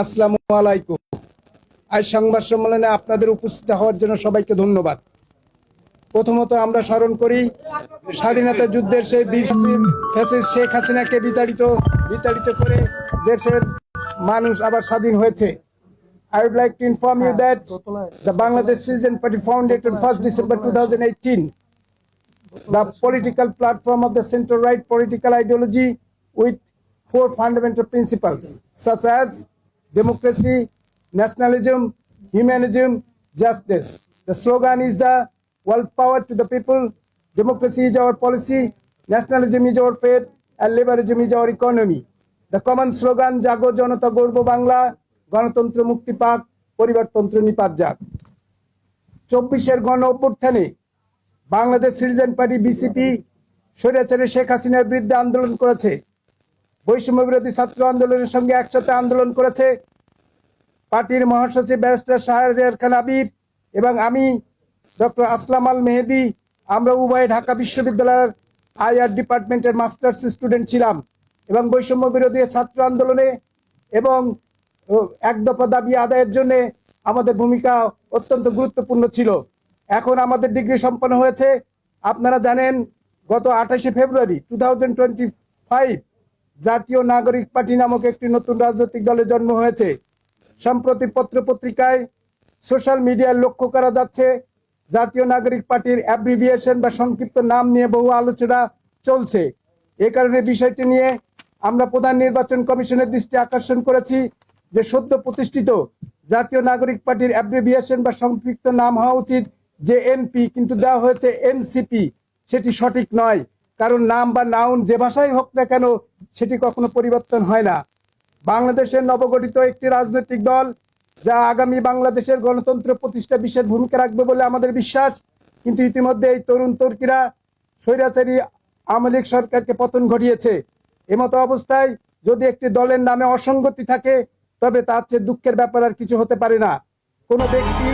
আসসালাম আলাইকুম। আজ সংবাদ সম্মেলনে আপনাদের উপস্থিত হওয়ার জন্য সবাইকে ধন্যবাদ। প্রথমত আমরা স্মরণ করি, স্বাধীনতা যুদ্ধের সেই বীর শেখ হাসিনাকে বিতাড়িত বিতাড়িত করে দেশের মানুষ আবার স্বাধীন হয়েছে। I would like to inform you that the Bangladesh season party founded on first December two thousand eighteen the political platform of the central right political ideology with four fundamental principles such as democracy, nationalism, humanism, justice. The slogan is the world power to the people, democracy is our policy, nationalism is our faith, and liberalism is our economy. The common slogan জাগো জনতা গর্ব বাংলা গণতন্ত্র মুক্তি পাক পরিবারতন্ত্র নিপাত যাক চব্বিশের গণ অভ্যুত্থানে বাংলাদেশ সিটিজেন পার্টি বিসিপি স্বৈরাচারী শেখ হাসিনার বিরুদ্ধে আন্দোলন করেছে বৈষম্য বিরোধী ছাত্র আন্দোলনের সঙ্গে একসাথে আন্দোলন করেছে পার্টির মহাসচিব ব্যারিস্টার শাহরিয়ার খান আবির এবং আমি, ডক্টর আসলাম আল মেহেদি। আমরা উভয় ঢাকা বিশ্ববিদ্যালয়ের আইআর ডিপার্টমেন্টের মাস্টার্স স্টুডেন্ট ছিলাম এবং বৈষম্য বিরোধী ছাত্র আন্দোলনে এবং এক দফা দাবি আদায়ের জন্য আমাদের ভূমিকা অত্যন্ত গুরুত্বপূর্ণ ছিল। এখন আমাদের ডিগ্রি সম্পন্ন হয়েছে। আপনারা জানেন, গত আঠাশে ফেব্রুয়ারি টু জাতীয় নাগরিক পার্টি নামক একটি নতুন রাজনৈতিক দলের জন্ম হয়েছে। সম্প্রতি পত্র পত্রিকায় সোশ্যাল মিডিয়ায় লক্ষ্য করা যাচ্ছে, জাতীয় নাগরিক পার্টির অ্যাব্রিভিয়েশন বা সংক্ষিপ্ত নাম নিয়ে বহু আলোচনা চলছে। এ কারণে বিষয়টি নিয়ে আমরা প্রধান নির্বাচন কমিশনের দৃষ্টি আকর্ষণ করেছি যে সদ্য প্রতিষ্ঠিত জাতীয় নাগরিক পার্টির অ্যাব্রিভিয়েশন বা সংক্ষিপ্ত নাম হওয়া উচিত যে এনপি কিন্তু দেওয়া হয়েছে এনসিপি সেটি সঠিক নয়, কারণ নাম বা নাউন যে ভাষাই হোক না কেন সেটি কখনো পরিবর্তন হয় না। বাংলাদেশের নবগঠিত একটি রাজনৈতিক দল, যা আগামী বাংলাদেশের গণতন্ত্র প্রতিষ্ঠা বিশেষ ভূমিকা রাখবে বলে আমাদের বিশ্বাস, কিন্তু ইতিমধ্যে এই তরুণ তর্কিরা স্বৈরাচারী আওয়ামী লীগ সরকারকে পতন ঘটিয়েছে। এমতো অবস্থায় যদি একটি দলের নামে অসঙ্গতি থাকে, তবে তার চেয়ে দুঃখের ব্যাপার আর কিছু হতে পারে না। কোনো ব্যক্তি